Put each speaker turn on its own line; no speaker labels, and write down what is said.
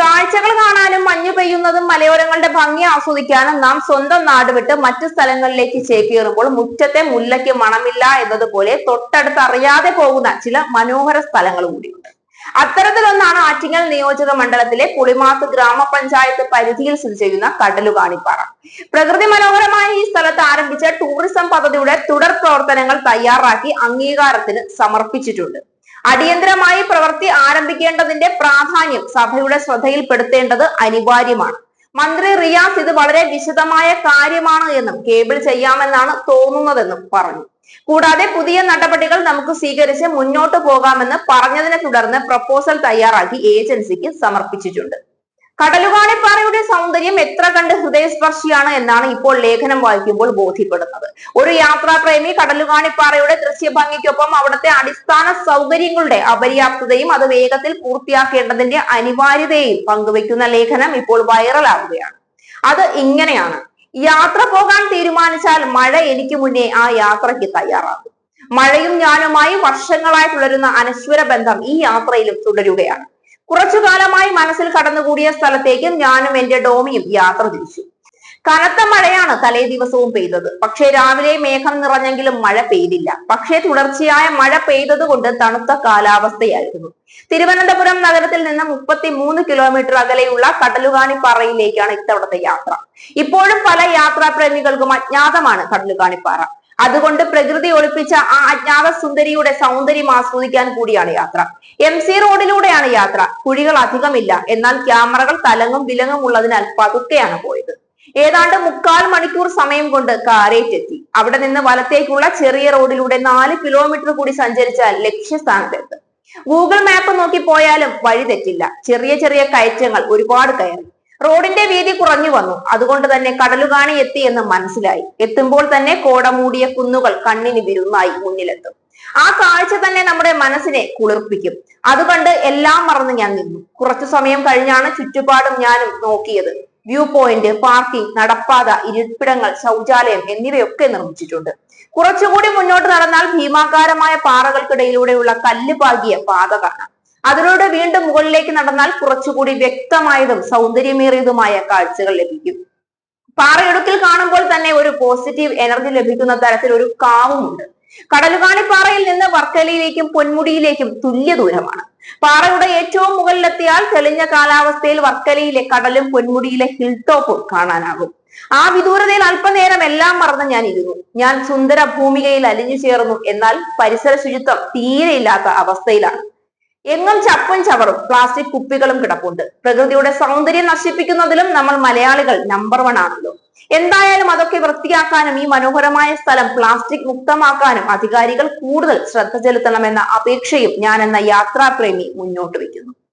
കാഴ്ചകൾ കാണാനും മഞ്ഞു പെയ്യുന്നതും മലയോരങ്ങളുടെ ഭംഗി ആസ്വദിക്കാനും നാം സ്വന്തം നാട് വിട്ട് മറ്റു സ്ഥലങ്ങളിലേക്ക് ചേക്കേറുമ്പോൾ മുറ്റത്തെ മുല്ലയ്ക്ക് മണമില്ല എന്നതുപോലെ തൊട്ടടുത്ത് അറിയാതെ പോകുന്ന ചില മനോഹര സ്ഥലങ്ങൾ കൂടിയുണ്ട്. അത്തരത്തിലൊന്നാണ് ആറ്റിങ്ങൽ നിയോജക മണ്ഡലത്തിലെ പുളിമാത്ത് ഗ്രാമപഞ്ചായത്ത് പരിധിയിൽ സ്ഥിതി ചെയ്യുന്ന കടലുകാണിപ്പാറ. പ്രകൃതി മനോഹരമായ ഈ സ്ഥലത്ത് ആരംഭിച്ച ടൂറിസം പദ്ധതിയുടെ തുടർ പ്രവർത്തനങ്ങൾ തയ്യാറാക്കി അംഗീകാരത്തിന് സമർപ്പിച്ചിട്ടുണ്ട്. അടിയന്തരമായി പ്രവൃത്തി ആരംഭിക്കേണ്ടതിന്റെ പ്രാധാന്യം സഭയുടെ ശ്രദ്ധയിൽപ്പെടുത്തേണ്ടത് അനിവാര്യമാണ്. മന്ത്രി റിയാസ് ഇത് വളരെ വിശദമായ കാര്യമാണ് എന്നും കേബിൾ ചെയ്യാമെന്നാണ് തോന്നുന്നതെന്നും പറഞ്ഞു. കൂടാതെ പുതിയ നടപടികൾ നമുക്ക് സ്വീകരിച്ച് മുന്നോട്ട് പോകാമെന്ന് പറഞ്ഞതിനെ തുടർന്ന് പ്രപ്പോസൽ തയ്യാറാക്കി ഏജൻസിക്ക് സമർപ്പിച്ചിട്ടുണ്ട്. കടലുകാണിപ്പാറയുടെ സൗന്ദര്യം എത്ര കണ്ട് ഹൃദയസ്പർശിയാണ് എന്നാണ് ഇപ്പോൾ ലേഖനം വായിക്കുമ്പോൾ ബോധ്യപ്പെടുന്നത്. ഒരു യാത്രാപ്രേമി കടലുകാണിപ്പാറയുടെ ദൃശ്യഭംഗിക്കൊപ്പം അവിടുത്തെ അടിസ്ഥാന സൗകര്യങ്ങളുടെ അപര്യാപ്തതയും അത് വേഗത്തിൽ പൂർത്തിയാക്കേണ്ടതിന്റെ അനിവാര്യതയും പങ്കുവെക്കുന്ന ലേഖനം ഇപ്പോൾ വൈറലാവുകയാണ്. അത് ഇങ്ങനെയാണ്. യാത്ര പോകാൻ തീരുമാനിച്ചാൽ മഴ എനിക്ക് മുന്നേ ആ യാത്രയ്ക്ക് തയ്യാറാകും. മഴയും ഞാനുമായി വർഷങ്ങളായി തുടരുന്ന അനശ്വര ബന്ധം ഈ യാത്രയിലും തുടരുകയാണ്. കുറച്ചു കാലമായി മനസ്സിൽ കടന്നുകൂടിയ സ്ഥലത്തേക്ക് ഞാനും എന്റെ ഡോമിയും യാത്ര തിരിച്ചു. കനത്ത മഴയാണ് തലേ ദിവസവും പെയ്തത്. പക്ഷേ രാവിലെ മേഘം നിറഞ്ഞെങ്കിലും മഴ പെയ്തില്ല. പക്ഷേ തുടർച്ചയായ മഴ പെയ്തത് കൊണ്ട് തണുത്ത കാലാവസ്ഥയായിരുന്നു. തിരുവനന്തപുരം നഗരത്തിൽ നിന്ന് മുപ്പത്തി മൂന്ന് കിലോമീറ്റർ അകലെയുള്ള കടലുകാണിപ്പാറയിലേക്കാണ് ഇത്തവണത്തെ യാത്ര. ഇപ്പോഴും പല യാത്രാപ്രേമികൾക്കും അജ്ഞാതമാണ് കടലുകാണിപ്പാറ. അതുകൊണ്ട് പ്രകൃതി ഒളിപ്പിച്ച ആ അജ്ഞാത സുന്ദരിയുടെ സൗന്ദര്യം ആസ്വദിക്കാൻ കൂടിയാണ് യാത്ര. എം സി റോഡിലൂടെയാണ് യാത്ര. കുഴികൾ അധികമില്ല. എന്നാൽ ക്യാമറകൾ തലങ്ങും വിലങ്ങും ഉള്ളതിനാൽ പതുക്കെയാണ് പോയത്. ഏതാണ്ട് മുക്കാൽ മണിക്കൂർ സമയം കൊണ്ട് കാരേറ്റെത്തി. അവിടെ നിന്ന് വലത്തേക്കുള്ള ചെറിയ റോഡിലൂടെ നാല് കിലോമീറ്റർ കൂടി സഞ്ചരിച്ചാൽ ലക്ഷ്യസ്ഥാനത്തെത്തും. ഗൂഗിൾ മാപ്പ് നോക്കി പോയാലും വഴി തെറ്റില്ല. ചെറിയ ചെറിയ കയറ്റങ്ങൾ ഒരുപാട് കയറി. റോഡിന്റെ വീതി കുറഞ്ഞു വന്നു. അതുകൊണ്ട് തന്നെ കടലുകാണി എത്തി എന്ന് മനസ്സിലായി. എത്തുമ്പോൾ തന്നെ കോടമൂടിയ കുന്നുകൾ കണ്ണിന് വിരുന്നായി മുന്നിലെത്തും. ആ കാഴ്ച തന്നെ നമ്മുടെ മനസ്സിനെ കുളിർപ്പിക്കും. അതുകൊണ്ട് എല്ലാം മറന്ന് ഞാൻ നിന്നു. കുറച്ചു സമയം കഴിഞ്ഞാണ് ചുറ്റുപാടും ഞാനും നോക്കിയത്. വ്യൂ പോയിന്റ് പാർക്കിംഗ് നടപ്പാത ഇരിപ്പിടങ്ങൾ ശൗചാലയം എന്നിവയൊക്കെ നിർമ്മിച്ചിട്ടുണ്ട്. കുറച്ചുകൂടി മുന്നോട്ട് നടന്നാൽ ഭീമാകാരമായ പാറകൾക്കിടയിലൂടെയുള്ള കല്ല് പാകിയ പാത കാണാം. അതിലൂടെ വീണ്ടും മുകളിലേക്ക് നടന്നാൽ കുറച്ചുകൂടി വ്യക്തമായതും സൗന്ദര്യമേറിയതുമായ കാഴ്ചകൾ ലഭിക്കും. പാറയിടുക്കിൽ കാണുമ്പോൾ തന്നെ ഒരു പോസിറ്റീവ് എനർജി ലഭിക്കുന്ന തരത്തിൽ ഒരു കാവുമുണ്ട്. കടലുകാണിപ്പാറയിൽ നിന്ന് വർക്കലയിലേക്കും പൊന്മുടിയിലേക്കും തുല്യ ദൂരമാണ്. പാറയുടെ ഏറ്റവും മുകളിലെത്തിയാൽ തെളിഞ്ഞ കാലാവസ്ഥയിൽ വർക്കലയിലെ കടലും പൊന്മുടിയിലെ ഹിൽ ടോപ്പും കാണാനാകും. ആ വിദൂരതയിൽ അല്പനേരം എല്ലാം മറന്ന് ഞാൻ ഇരുന്നു. ഞാൻ സുന്ദര ഭൂമികയിൽ അലിഞ്ഞു ചേർന്നു. എന്നാൽ പരിസര ശുചിത്വം തീരെയില്ലാത്ത അവസ്ഥയിലാണ്. എങ്ങും ചപ്പും ചവറും പ്ലാസ്റ്റിക് കുപ്പികളും കിടപ്പുണ്ട്. പ്രകൃതിയുടെ സൗന്ദര്യം നശിപ്പിക്കുന്നതിലും നമ്മൾ മലയാളികൾ നമ്പർ വൺ ആണല്ലോ. എന്തായാലും അതൊക്കെ വൃത്തിയാക്കാനും ഈ മനോഹരമായ സ്ഥലം പ്ലാസ്റ്റിക് മുക്തമാക്കാനും അധികാരികൾ കൂടുതൽ ശ്രദ്ധ ചെലുത്തണമെന്ന അപേക്ഷയും ഞാൻ എന്ന യാത്രാപ്രേമി മുന്നോട്ട് വയ്ക്കുന്നു.